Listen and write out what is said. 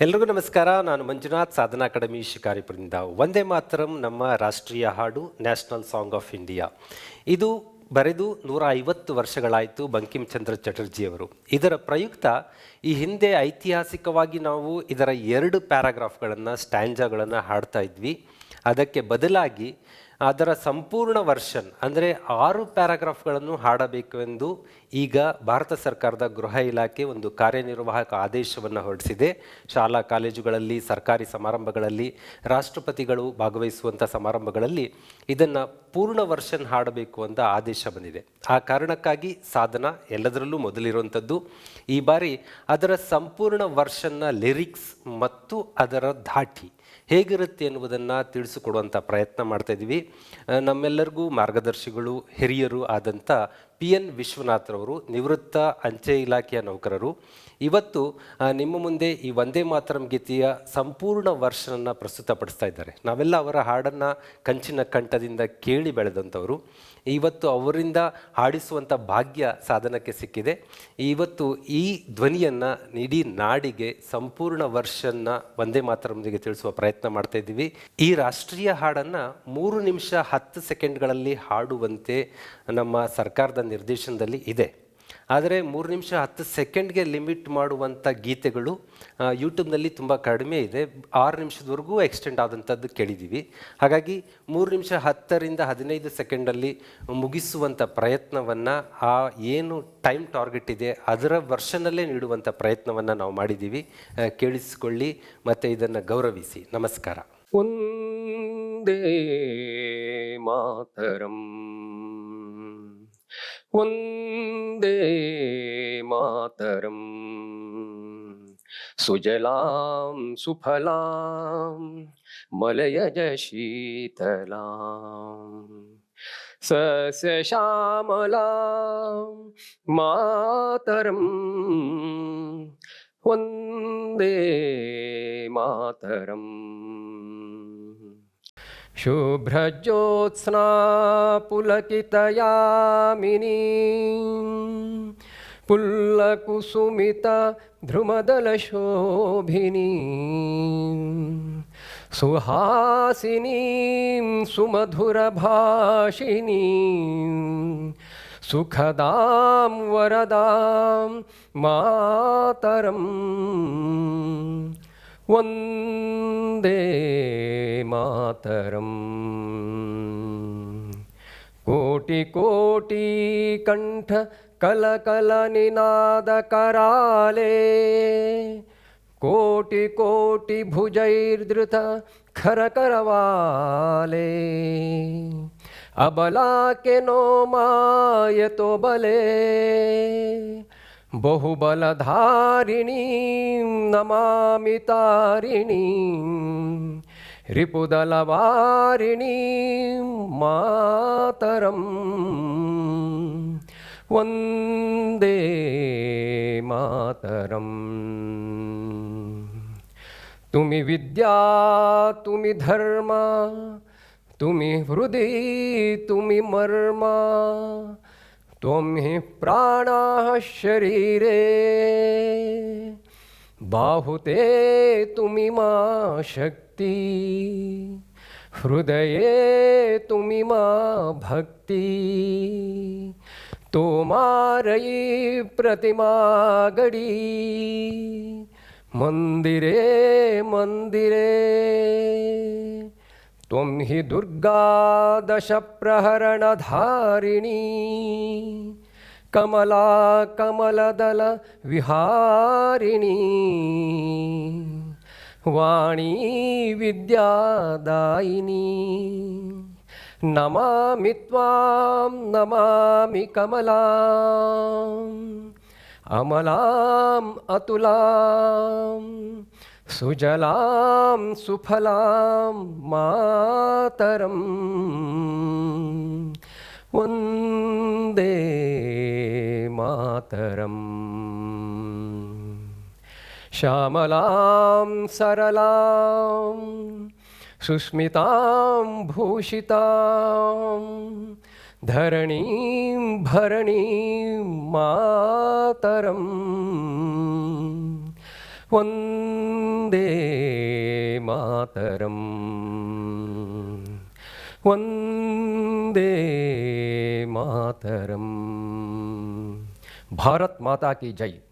ಎಲ್ರಿಗೂ ನಮಸ್ಕಾರ. ನಾನು ಮಂಜುನಾಥ್, ಸಾಧನಾ ಅಕಾಡೆಮಿ ಶಿಕಾರಿಪುರದಿಂದ. ಒಂದೇ ಮಾತರಂ ನಮ್ಮ ರಾಷ್ಟ್ರೀಯ ಹಾಡು, ನ್ಯಾಷನಲ್ ಸಾಂಗ್ ಆಫ್ ಇಂಡಿಯಾ. ಇದು ಬರೆದು ನೂರ ಐವತ್ತು ವರ್ಷಗಳಾಯಿತು ಬಂಕಿಂ ಚಂದ್ರ ಚಟರ್ಜಿಯವರು. ಇದರ ಪ್ರಯುಕ್ತ ಈ ಹಿಂದೆ ಐತಿಹಾಸಿಕವಾಗಿ ನಾವು ಇದರ ಎರಡು ಪ್ಯಾರಾಗ್ರಾಫ್ಗಳನ್ನು, ಸ್ಟ್ಯಾಂಜಾಗಳನ್ನು ಹಾಡ್ತಾ ಇದ್ವಿ. ಅದಕ್ಕೆ ಬದಲಾಗಿ ಅದರ ಸಂಪೂರ್ಣ ವರ್ಷನ್, ಅಂದರೆ ಆರು ಪ್ಯಾರಾಗ್ರಾಫ್ಗಳನ್ನು ಹಾಡಬೇಕು ಎಂದು ಈಗ ಭಾರತ ಸರ್ಕಾರದ ಗೃಹ ಇಲಾಖೆ ಒಂದು ಕಾರ್ಯನಿರ್ವಾಹಕ ಆದೇಶವನ್ನು ಹೊರಡಿಸಿದೆ. ಶಾಲಾ ಕಾಲೇಜುಗಳಲ್ಲಿ, ಸರ್ಕಾರಿ ಸಮಾರಂಭಗಳಲ್ಲಿ, ರಾಷ್ಟ್ರಪತಿಗಳು ಭಾಗವಹಿಸುವಂಥ ಸಮಾರಂಭಗಳಲ್ಲಿ ಇದನ್ನು ಪೂರ್ಣ ವರ್ಷನ್ ಹಾಡಬೇಕು ಅಂತ ಆದೇಶ ಬಂದಿದೆ. ಆ ಕಾರಣಕ್ಕಾಗಿ ಸಾಧನ ಎಲ್ಲದರಲ್ಲೂ ಮೊದಲಿರುವಂಥದ್ದು ಈ ಬಾರಿ ಅದರ ಸಂಪೂರ್ಣ ವರ್ಷನ್ನ ಲಿರಿಕ್ಸ್ ಮತ್ತು ಅದರ ಧಾಟಿ ಹೇಗಿರುತ್ತೆ ಎನ್ನುವುದನ್ನು ತಿಳಿಸಿಕೊಡುವಂಥ ಪ್ರಯತ್ನ ಮಾಡ್ತಾ ಇದ್ದೀವಿ ನಮ್ಮೆಲ್ಲರಿಗೂ ಮಾರ್ಗದರ್ಶಿಗಳು ಹಿರಿಯರು ಆದಂಥ ಪಿ ಎನ್ ವಿಶ್ವನಾಥ್ರವರು, ನಿವೃತ್ತ ಅಂಚೆ ಇಲಾಖೆಯ ನೌಕರರು. ಇವತ್ತು ನಿಮ್ಮ ಮುಂದೆ ಈ ವಂದೇ ಮಾತರಂ ಗೀತೆಯ ಸಂಪೂರ್ಣ ವರ್ಷನನ್ನು ಪ್ರಸ್ತುತಪಡಿಸ್ತಾ ಇದ್ದಾರೆ. ನಾವೆಲ್ಲ ಅವರ ಹಾಡನ್ನು ಕಂಚಿನ ಕಂಠದಿಂದ ಕೇಳಿ ಬೆಳೆದಂಥವರು. ಇವತ್ತು ಅವರಿಂದ ಹಾಡಿಸುವಂಥ ಭಾಗ್ಯ ಸಾಧನಕ್ಕೆ ಸಿಕ್ಕಿದೆ. ಇವತ್ತು ಈ ಧ್ವನಿಯನ್ನು ಇಡೀ ನಾಡಿಗೆ ಸಂಪೂರ್ಣ ವರ್ಷನ್ನ ವಂದೇ ಮಾತರಂದಿಗೆ ತಿಳಿಸುವ ಪ್ರಯತ್ನ ಮಾಡ್ತಾ ಇದ್ದೀವಿ. ಈ ರಾಷ್ಟ್ರೀಯ ಹಾಡನ್ನು ಮೂರು ನಿಮಿಷ ಹತ್ತು ಸೆಕೆಂಡ್ಗಳಲ್ಲಿ ಹಾಡುವಂತೆ ನಮ್ಮ ಸರ್ಕಾರದ ನಿರ್ದೇಶನದಲ್ಲಿ ಇದೆ. ಆದರೆ ಮೂರು ನಿಮಿಷ ಹತ್ತು ಸೆಕೆಂಡ್ಗೆ ಲಿಮಿಟ್ ಮಾಡುವಂಥ ಗೀತೆಗಳು ಯೂಟ್ಯೂಬ್ನಲ್ಲಿ ತುಂಬ ಕಡಿಮೆ ಇದೆ. ಆರು ನಿಮಿಷದವರೆಗೂ ಎಕ್ಸ್ಟೆಂಡ್ ಆದಂಥದ್ದು ಕೇಳಿದ್ದೀವಿ. ಹಾಗಾಗಿ ಮೂರು ನಿಮಿಷ ಹತ್ತರಿಂದ ಹದಿನೈದು ಸೆಕೆಂಡಲ್ಲಿ ಮುಗಿಸುವಂಥ ಪ್ರಯತ್ನವನ್ನು, ಆ ಏನು ಟೈಮ್ ಟಾರ್ಗೆಟ್ ಇದೆ ಅದರ ವರ್ಷನಲ್ಲೇ ನೀಡುವಂಥ ಪ್ರಯತ್ನವನ್ನು ನಾವು ಮಾಡಿದ್ದೀವಿ. ಕೇಳಿಸಿಕೊಳ್ಳಿ ಮತ್ತು ಇದನ್ನು ಗೌರವಿಸಿ. ನಮಸ್ಕಾರ. ಒಂದೇ ಮಾತರಂ. वन्दे मातरम्। सुजलां सुफलां मलयजशीतलाम्। सस्यश्यामलां मातरम्। वन्दे मातरम्। शुभ्रज्योत्स्ना पुलकितयामिनी पुल्लकुसुमित ध्रुमदलशोभिनी सुहासिनीं सुमधुरभाषिनीं सुखदां वरदां मातरम् वन्दे मातरम्. कोटिकोटिकण्ठ कलकलनिनादकराले कोटिकोटिभुजैर्धृत खरकरवाले अबलाके नो मायतो बले. बहुबलधारिणीं नमामि तारिणी रिपुदलवारिणीं मातरं वन्दे मातरम्। तुम्ही विद्या तुम्ही धर्मा तुम्ही हृदय तुम्ही मर्मा तुम्ही हि प्राणाः शरीरे। बाहुते तुम्ही मा शक्ती। हृदये तुम्ही मा भक्ती। तोमारयी प्रतिमा गडी। मन्दिरे मन्दिरे त्वं हि दुर्गा दशप्रहरणधारिणी कमला कमलदलविहारिणी वाणी विद्यादायिनी नमामि त्वां नमामि कमलाम्। अमलाम् अतुलाम्। सुजलां सुफलां मातरं वन्दे मातरम्। श्यामलां सरलां सुस्मितां भूषितां धरणीं भरणीं मातरम्। वन्दे मातरम्। वन्दे मातरम्। भारत माता की जय।